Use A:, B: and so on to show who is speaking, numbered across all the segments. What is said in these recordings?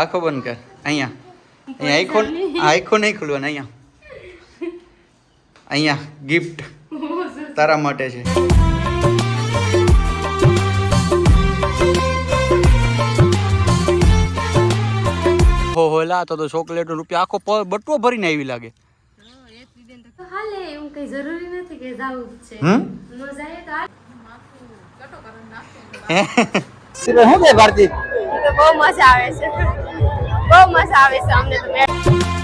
A: આખો બંધ કર. અહીંયા. અહીંયા આખો આખો નહીં ખુલવાનું અહીંયા. અહીંયા ગિફ્ટ તારા માટે છે. હો હોલા તો તો ચોકલેટ રૂપિયા આખો બટવો ભરીને આવી લાગે.
B: તો હાલે એવું કઈ જરૂરી નથી કે જાવું જ છે.
A: હમ?
B: ન જાય તો હાલે.
A: શું દે ભારતી
C: બહુ મજા આવે છે. બહુ મજા આવે છે અમને તો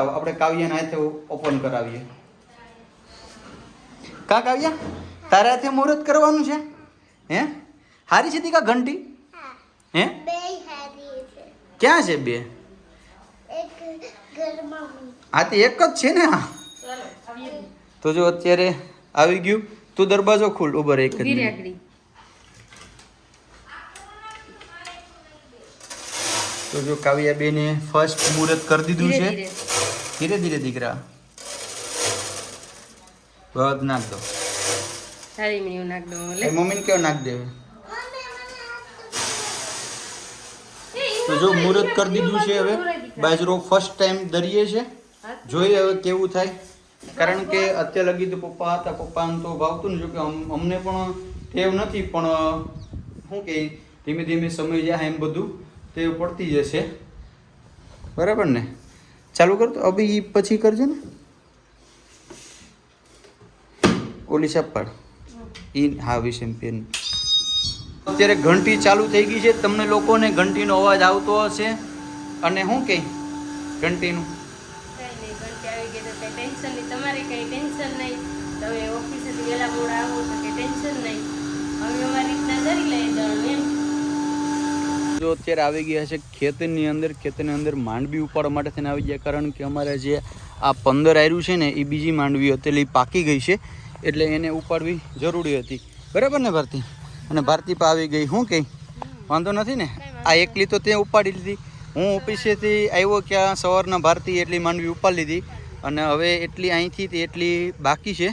A: આવો આપણે કાવ્યાના હાથે ઓપન કરાવીએ. કા કાવ્યા? તારે હાથે મુહૂર્ત કરવાનું છે? હે? હારી છે કા ઘંટી? હે? ક્યાં છે બે? હા તો એક જ છે ને તો જો અત્યારે આવી ગયું. તું દરવાજો ખુલ ઉભર એક જ
B: વીર
A: મિનિટ.
B: આગળી
A: તો જો કાવ્યા બેને ફર્સ્ટ મુહૂર્ત કરી દીધું છે.
B: ધીરે
A: ધીરે. દીકરા. બધ નાખ દો.
B: સારી નાખ દો
A: મમ્મીને કેવો નાખ દે? તો જો મુહૂર્ત કરી દીધું છે હવે. બાજરો ફર્સ્ટ ટાઈમ દરીએ છે. જોઈએ હવે કેવું થાય. કારણ કે અત્યારે લગી તો પપ્પા હતા પપ્પાને તો ભાવતું ને જો કે અમને પણ ટેવ નથી પણ શું કે ધીમે ધીમે સમય જાય એમ બધું. ટેવ પડતી જશે. બરાબર ને? ચાલુ કર તો અભી એ પછી કરજો ને. ઓલી સાપાડ ઇન હા વિશે પેન અત્યારે ઘંટી ચાલુ થઈ ગઈ છે. તમને લોકોને ઘંટીનો અવાજ આવતો હશે. અને શું કે? ઘંટીનું?
B: તો તમારે કઈ ટેન્શન નહીં તમે ઓફિસેથી વહેલા મોડા આવો તો કઈ ટેન્શન નહીં અમે અમારી રીતના કરી લઈએ એમ.
A: જો અત્યારે આવી ગયા છે ખેતરની અંદર ખેતરની અંદર માંડવી ઉપાડવા માટે થઈને આવી ગયા. કારણ કે અમારે જે આ પંદર આયરું છે ને એ બીજી માંડવી હતી પાકી ગઈ છે. એટલે એને ઉપાડવી જરૂરી હતી. બરાબર ને ભારતી? અને ભારતી પણ આવી ગઈ. હું કંઈ વાંધો નથી ને? આ એકલી તો તે ઉપાડી લીધી. હું ઓફિસેથી આવ્યો ક્યાં સવારના ભારતી એટલી માંડવી ઉપાડી લીધી. અને હવે એટલી અહીંથી તે એટલી બાકી છે.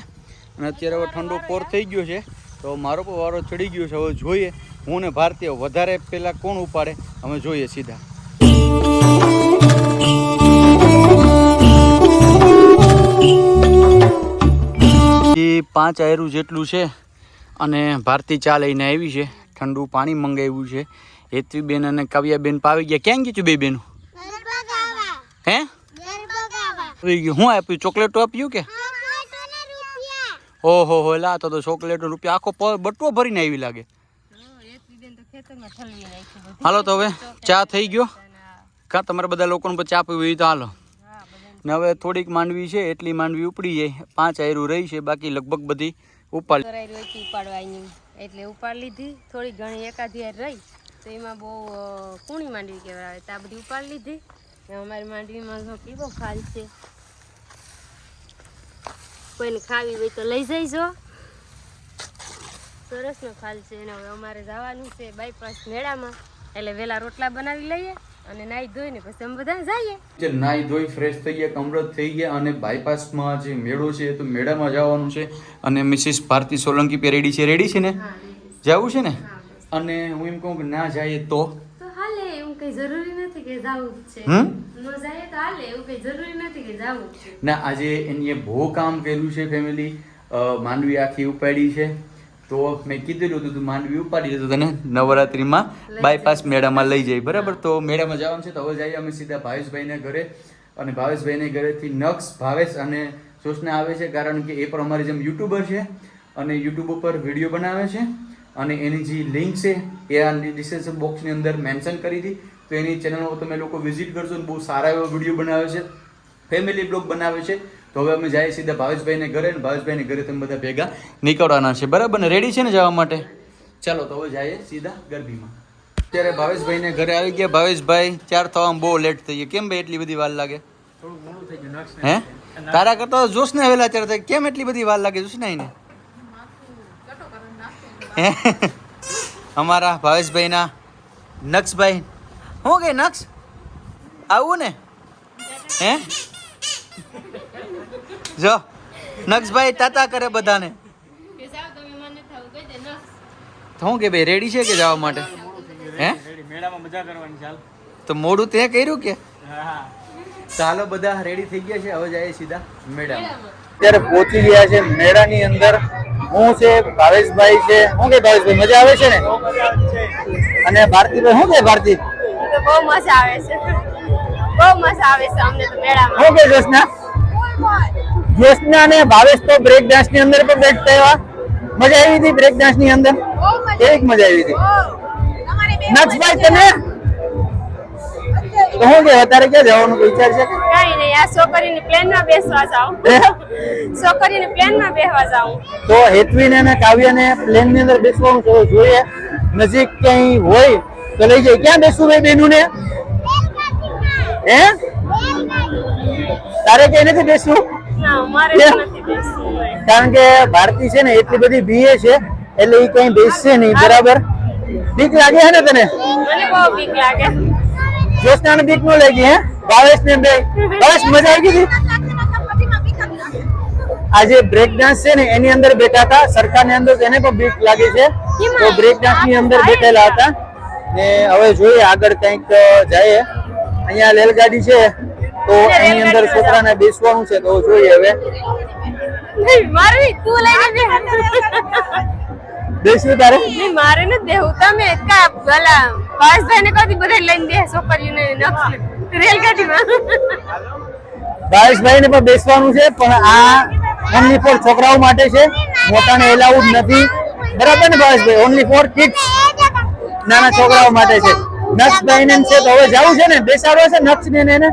A: અને અત્યારે હવે ઠંડો પોર થઈ ગયો છે. તો મારો પણ વારો ચડી ગયો છે. હવે જોઈએ. હું ને ભારતીય વધારે પહેલાં કોણ ઉપાડે? અમે જોઈએ સીધા. એ પાંચ આયરું જેટલું છે અને ભારતી ચા લઈને આવી છે. ઠંડુ પાણી મંગાવ્યું છે. હેતવીબેન અને કાવ્યાબેન પાવી ગયા. ક્યાં ગયું બે બેનું? હે? હું આપ્યું? ચોકલેટો આપ્યું કે? ઓહો હો લા તો ચોકલેટો રૂપિયા. આખો બટવો ભરીને આવી લાગે
B: બેન તો ખેતરમાં ઠલવી નાખ્યું બધું
A: હાલો તો હવે ચા થઈ ગયો. કા તમારે બધા લોકોને પછી ચા પીવી તો હાલો. ને હવે થોડીક માંડવી છે એટલી માંડવી ઉપડી જાય. પાંચ આયરું રહી છે બાકી લગભગ બધી ઉપાડી
B: ઉપાડવાની એટલે ઉપાડ લીધી થોડી ઘણી એકાદી રહી. તો એમાં બહુ કૂણી માંડવી કહેવાય. તો આ બધી ઉપાડ લીધી. અમારી માંડવીમાં તો કેવો ખાલ છે. કોઈને ખાવી હોય તો લઈ જઈજો સરસનો ખાલ છે. અને હવે અમારે જવાનું છે બાયપાસ મેળામાં. એટલે વહેલા રોટલા બનાવી લઈએ અને નાહી ધોઈને પછી અમે બધા જઈએ.
A: જે નાઈ ધોઈ ફ્રેશ થઈ ગયા કમરત થઈ ગયા અને બાયપાસમાં જે મેળો છે તો મેળામાં જવાનું છે. અને મિસિસ ભારતી સોલંકી પે રેડી છે રેડી છે ને? જવું છે ને? અને હું એમ કહું કે ના જઈએ તો?
B: તો હાલે એવું કઈ જરૂરી નથી કે જવું છે. ન જઈએ તો હાલે એવું કઈ જરૂરી નથી કે જવું છે.
A: ના આજે એની બહુ કામ કર્યું છે ફેમિલી માંડવી આખી ઉપાડી છે. તો મેં કીધેલું હતું તું માંડવી ઉપાડી તો તને નવરાત્રિમાં બાયપાસ મેળામાં લઈ જાય બરાબર? તો મેળામાં જવાનું છે તો હવે જઈએ અમે સીધા ભાવેશભાઈને ઘરે. અને ભાવેશભાઈને ઘરેથી નક્ષ ભાવેશ અને જોશના આવે છે કારણ કે એ પણ અમારી જેમ યુટ્યુબર છે અને યુટ્યુબ ઉપર વીડિયો બનાવે છે અને એની જે લિંક છે એ આ ડિસ્ક્રિપ્શન બોક્સની અંદર મેન્શન કરી હતી. તો એની ચેનલમાં તમે લોકો વિઝિટ કરશો ને બહુ સારા એવા વીડિયો બનાવે છે. ફેમિલી બ્લોગ બનાવે છે. તો હવે અમે જઈએ સીધા ભાવેશભાઈને ઘરે ને ભાવેશભાઈને ઘરે તમે બધા ભેગા નીકળવાના છે. બરાબર ને? રેડી છે ને જવા માટે? ચાલો તો હવે જઈએ સીધા ગરબીમાં. અત્યારે ભાવેશભાઈને ઘરે આવી ગયા. ભાવેશભાઈ ચાર થવામાં બહુ લેટ થઈ ગયા. કેમ ભાઈ એટલી બધી વાર લાગે? હે? તારા કરતા જોશ ને આવેલા અત્યારે થાય કેમ એટલી બધી વાર લાગે જોશ ને હે? અમારા ભાવેશભાઈના નક્ષભાઈ શું કે નક્ષ આવું ને? હે? જો નક્ષભાઈ તાતા કરે બધાને.
B: કે જાઓ તમે મને થવું કહી દે નસ.
A: તો હું કે ભાઈ રેડી છે કે જવા માટે? હે?
D: મેળામાં મજા કરવાની ચાલ.
A: તો મોડું તે કર્યું કે?
D: હા
A: ચાલો બધા રેડી થઈ ગયા છે હવે જઈએ સીધા મેળામાં. અત્યારે પહોંચી ગયા છે મેળાની અંદર. હું છે ભાવેશભાઈ છે. હું કે ભાવેશભાઈ મજા આવે છે ને? અને ભારતીભાઈ શું કે ભારતી?
C: બહુ મજા આવે છે. બહુ મજા આવે છે અમને તો મેળામાં.
A: હું કે જોશના? જોશના અને ભાવેશ તો બ્રેક ડાન્સની અંદર પણ બેટ થયા. મજા આવી હતી બ્રેક ડાન્સની અંદર? એક મજા આવી હતી. નક્ષભાઈ તમે? તો હું કે અત્યારે ક્યાં જવાનું વિચાર છે?
C: કઈ નહીં આ છોકરીની પ્લેનમાં બેસવા જાઉં. છોકરીની પ્લેનમાં બેસવા જાઉં.
A: તો હેતવીને અને કાવ્યને પ્લેનની અંદર બેસવાનું તો જોઈએ. નજીક ક્યાંય હોય તો લઈ જાય. ક્યાં બેસવું ભાઈ બેનુને? હે? તારે ક્યાંય નથી બેસવું? કારણ કે ભારતી છે ને એટલી બધી બીએ છે એટલે એ કઈ બેસશે નહીં બરાબર? બીક લાગે છે ને તને? જોશના ને બીક નો લાગી હે? ભાવેશ ને બે. ભાવેશ મજા આવી ગઈ આજે બ્રેક ડાન્સ છે ને એની અંદર બેઠા હતા. સરકારની અંદર એને પણ બીક લાગે છે. તો બ્રેક ડાન્સની અંદર બેઠેલા હતા. ને હવે જોઈએ આગળ કંઈક જઈએ. અહીંયા રેલગાડી છે. તો એની અંદર છોકરાને બેસવાનું છે તો જોઈએ હવે.
B: નહીં, મારે નહીં, તું લઈને બે.
A: તારે.
B: નહીં મારે નથી દેવું. તમે કા ભલા ભાવેશભાઈ ને કદી બધા લઈને દે છોકરીઓને રેલગાડીમાં.
A: ભાવેશભાઈ ને પણ બેસવાનું છે પણ આ ઓનલી ફોર છોકરાઓ માટે છે. મોટાને એલાઉડ નથી. બરાબર ને ભાવેશભાઈ ઓનલી ફોર કિડ્સ નાના છોકરાઓ માટે છે. નક્ષભાઈ ને છે તો હવે જવું છે ને? બેસાડવો છે નક્ષ ને એને?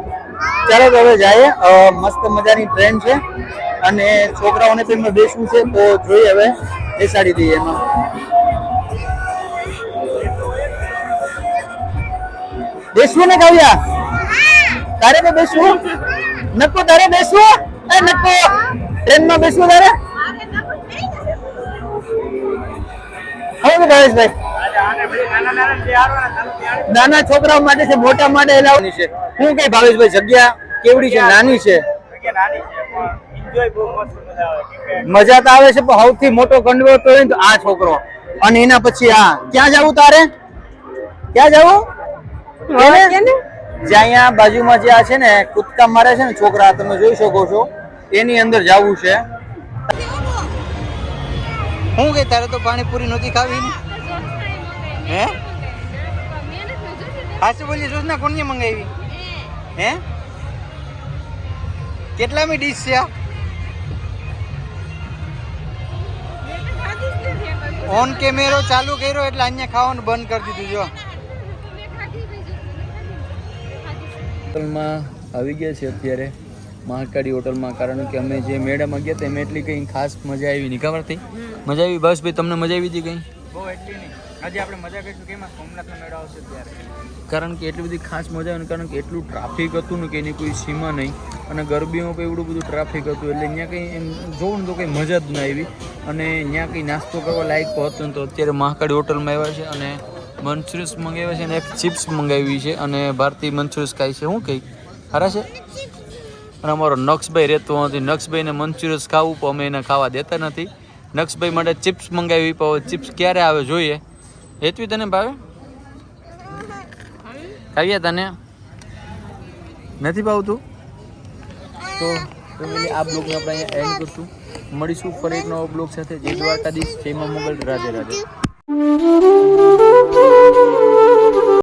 A: ચાલો તો હવે જઈએ મસ્ત મજાની ટ્રેન છે. અને છોકરાઓને તો એમાં બેસવું છે તો જોઈએ હવે. બેસાડી દઈએ એમાં. બેસવું ને કાવ્યા? તારે તો બેસવું? નક્કો તારે બેસવું? એ નક્કો. ટ્રેનમાં બેસવું તારે? હવે ભાવેશભાઈ નાના છોકરાઓ માટે છે મોટા માટે એલાવની છે. શું કઈ ભાવેશભાઈ જગ્યા કેવડી છે? નાની છે. મજા તો આવે છે પણ સૌથી મોટો કંડવો તો આ છોકરો. અને એના પછી આ ક્યાં જવું તારે? ક્યાં જવું? જ્યાં જે અહીંયા બાજુમાં જે આ છે ને કૂદકા મારે છે ને છોકરા તમે જોઈ શકો છો. એની અંદર જવું છે. શું કે તારે તો પાણીપુરી નહોતી ખાવી? ને હે? હાસુ બોલી જોશ ના કોને મંગાવી? હે? કેટલામી ડીશ છે આ? ઓન કેમેરો ચાલુ કર્યો એટલે અહીંયા ખાવાનું બંધ કરી દીધું જો. હોટલમાં આવી ગયા છે અત્યારે મહાકાળી હોટલમાં કારણ કે અમે જે મેળામાં ગયા હતા એમાં એટલી કંઈ ખાસ મજા આવી નહીં ખબર થઈ મજા આવી બસ ભાઈ તમને મજા આવી હતી કંઈ?
D: બહુ એટલી નહીં. આજે આપણે મજા કરીશું
A: કારણ કે એટલી બધી ખાસ મજા આવે કારણ કે એટલું ટ્રાફિક હતું ને કે એની કોઈ સીમા નહીં. અને ગરબીમાં પણ એવડું બધું ટ્રાફિક હતું એટલે અહીંયા કંઈ એમ જોવું ને તો કંઈ મજા જ ના આવી. અને અહીંયા કંઈ નાસ્તો કરવા લાયક હતું ને તો અત્યારે મહાકાળી હોટલમાં આવ્યા છે અને મંચુરિયસ મંગાવ્યા છે અને એક ચિપ્સ મંગાવી છે અને ભારતીય મંચુરિયસ ખાય છે. શું કંઈ? ખરા છે? અને અમારો નક્ષભાઈ રહેતો નથી નક્ષભાઈને મંચુરિયસ ખાવું પણ અમે એને ખાવા દેતા નથી. નક્ષભાઈ માટે ચિપ્સ મંગાવી પણ ચિપ્સ ક્યારે આવે જોઈએ? હેતવી તને ભાવે? કાવ્યા તને. નથી ભાવતું? તો ફેમિલી, આ બ્લોગને આપણે અહીંયા એન્ડ કરશું. મળીશું ફરી એક નવો બ્લોગ સાથે. જય દ્વારકાધીશ. જય મા મોગલ. રાધે રાધે.